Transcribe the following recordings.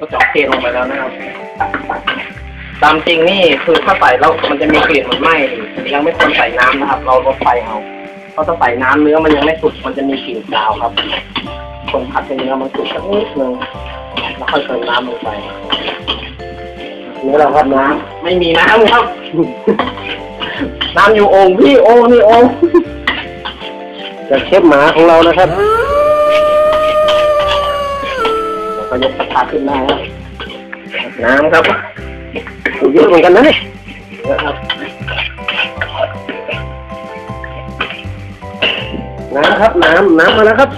กระจอกเทลงไปแล้วนะครับ ตามจริงนี่คือถ้าใส่แล้วมันจะมีกลิ่นเหมือนไหม้ยังไม่ควรใส่น้ำนะครับ เราลดไฟเอา เพราะถ้าใส่น้ำเนื้อมันยังไม่สุกมันจะมีกลิ่นคาวครับ คนผัดให้เนื้อมันสุกสักนิดนึงแล้วค่อยเติมน้ำลงไปเนี่แหละครับน้ไม่มีน้ำครับ น้ำอยู่โอ่งพี่โอ่งนี่อ่งำจากเชฟหมาของเรานะครับ แล้วก็ ยกกระทะขึ้นได้ครับน้ำครับเยอะเหมือนกันนะเยอะครับน้ำครับน้ำน้ำมาแล้วครับ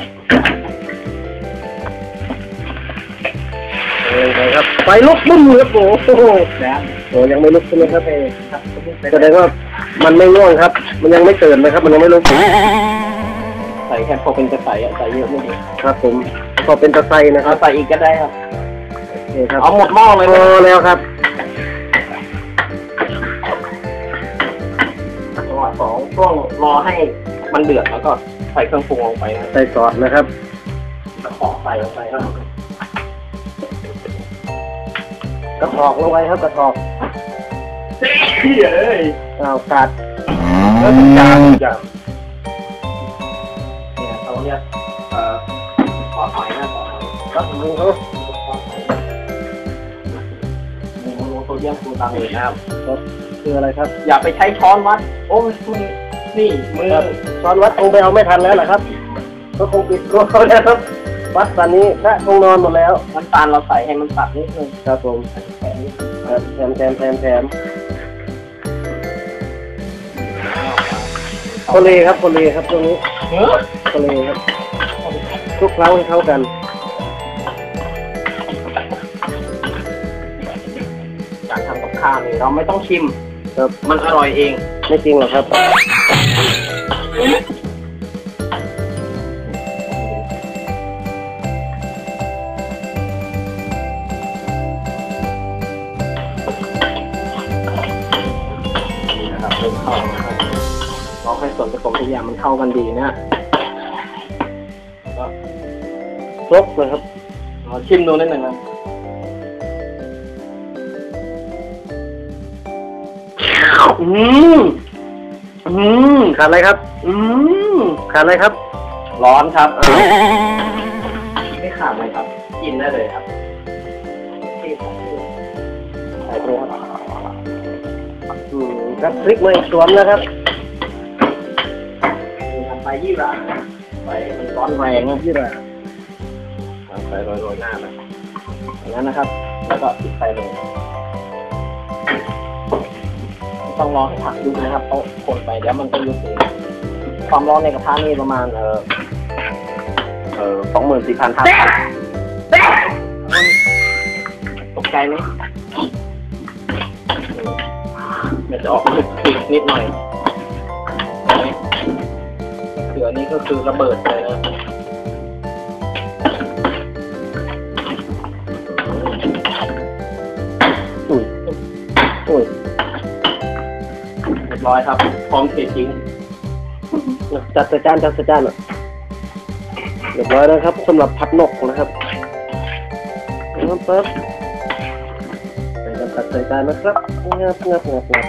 เออไปครับไฟลุกบุ้มเลยครับโอ้โหแล้วโอ้ยังไม่ลุกใช่ไหมครับครับแสดงว่ามันไม่ง่วงครับ มันยังไม่ตื่นนะครับ มันยังไม่ลุก ใส่แค่พอเป็นกระใสอะใส่เยอะไม่ดีครับผมพอเป็นตะไคร้นะคเอารับใส่อีกก็ได้ครับนี่ครับเอาหมดหม้อเลยพนะอแล้วครับจังหวะสองช่วงรอให้มันเดือดแล้วก็ใส่เครื่องปรุงลงไปนะใส่ซอสนะครับขอใส่ลงไปครับกระถอกลงไปครับกระถอกพี่เอ้ยอ้าวกัด แล้วทุกอย่างทุกอย่าง เนี่ยเขาเรียกเอ่อขอหอยนะขอหอยครับมึงเขาโมโนโซเดียมกลูตาเมตนะครับคืออะไรครับ อย่าไปใช้ช้อนวัด โอ้ยมันนี่มือครับช้อนวัดคงไปเอาไม่ทันแล้วเหรอครับ ก็คงปิดตัวเขาแล้วครับ วัดตอนนี้พระคงนอนหมดแล้วน้ำตาลเราใส่ให้มันตัดนิดนึงครับผมแค่นี้ครับแถมแถมแถมแถมโคเลครับโคเลครับตรงนี้ เฮ้ยโคเลครับคลุกเคล้าให้เข้ากัน การทำกับข้าวนี่เราไม่ต้องชิมครับมันอร่อยเอง ไม่จริงหรอกครับ นี่นะครับเริ่มเข้าแล้วนะครับล องให้ส่วนผสมทุกอย่างมันเข้ากันดีนะแล้วก็ครบเลยครับเราชิมดูนิดหนึ่งนะอืมอืมขาดอะไรครับ อืมขาดอะไรครับ ร้อนครับไม่ขาดเลยครับ กินได้เลยครับที่ผมใส่ไปครับอืมครับพริกมาอีกสวนแล้วครับมีทำไป ยี่หร่าไปมันร้อนแรงนะยี่ห้อไปโรยๆหน้าไปอย่างนั้นนะครับ แล้วก็ปิดไฟลงต้องรอให้ผักยุบนะครับต้องคนไปเดี๋ยวมันจะยุบเองความร้อนในกระทะนี่ประมาณเออเออสองหมื่นสี่พันทับตกใจไหมมันจะออกติดนิดหน่อย อนี่ก็คือระเบิดเลยนะอุ้ยอุ้ยเรียบร้อยครับ พร้อมเททิ้งจัดใส่จานจัดใส่จานอะเรียบร้อยแล้วครับสำหรับผัดนกนะครับน้ำเปิ๊บใส่จานจัดใส่จานนะครับงับงับงับงับ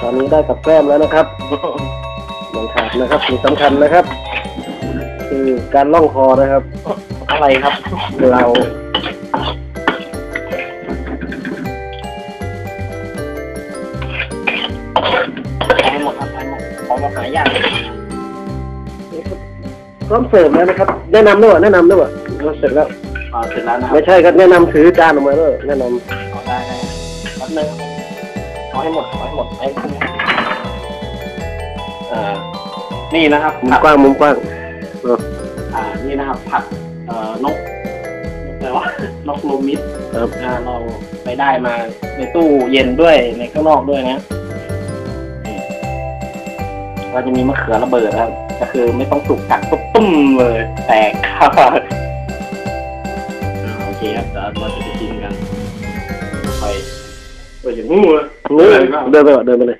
ตอนนี้ได้กับแกล้มแล้วนะครับ มันขาดนะครับสิ่งสำคัญนะครับ คือการล่องคอนะครับ อะไรครับ เราใช้หมดครับใช้หมดของมาหายากพร้อมเสิร์ฟแล้วนะครับ แนะนำด้วยวะแนะนำด้วยวะเสร็จแล้ว อ่าเสร็จแล้วนะครัไม่บใช่ครับแนะนำถือจานออกมาเลยแนะนเอาได้ได้แป๊บนึงเอาให้หมดเอาให้หมดไอ้พวกนี้ อ่านี่นะครับำมุมผักกว้างมุมกว้างเอออ่านี่นะครับผักเอ่อนกอะไรวะ นกโลมิดครับอ่าเราไปได้มาในตู้เย็นด้วยในข้างนอกด้วยนะนี่ก็จะมีมะเขือระเบิดนะครับ ก็คือไม่ต้องสุกกัดตุ๊บตุ้มเลย แตกครับอ่าโอเคครับเดี๋ยวเราจะไปกินกันไปไปอย่างงูเลยนี่เดินไปก่อนเดินไปเลย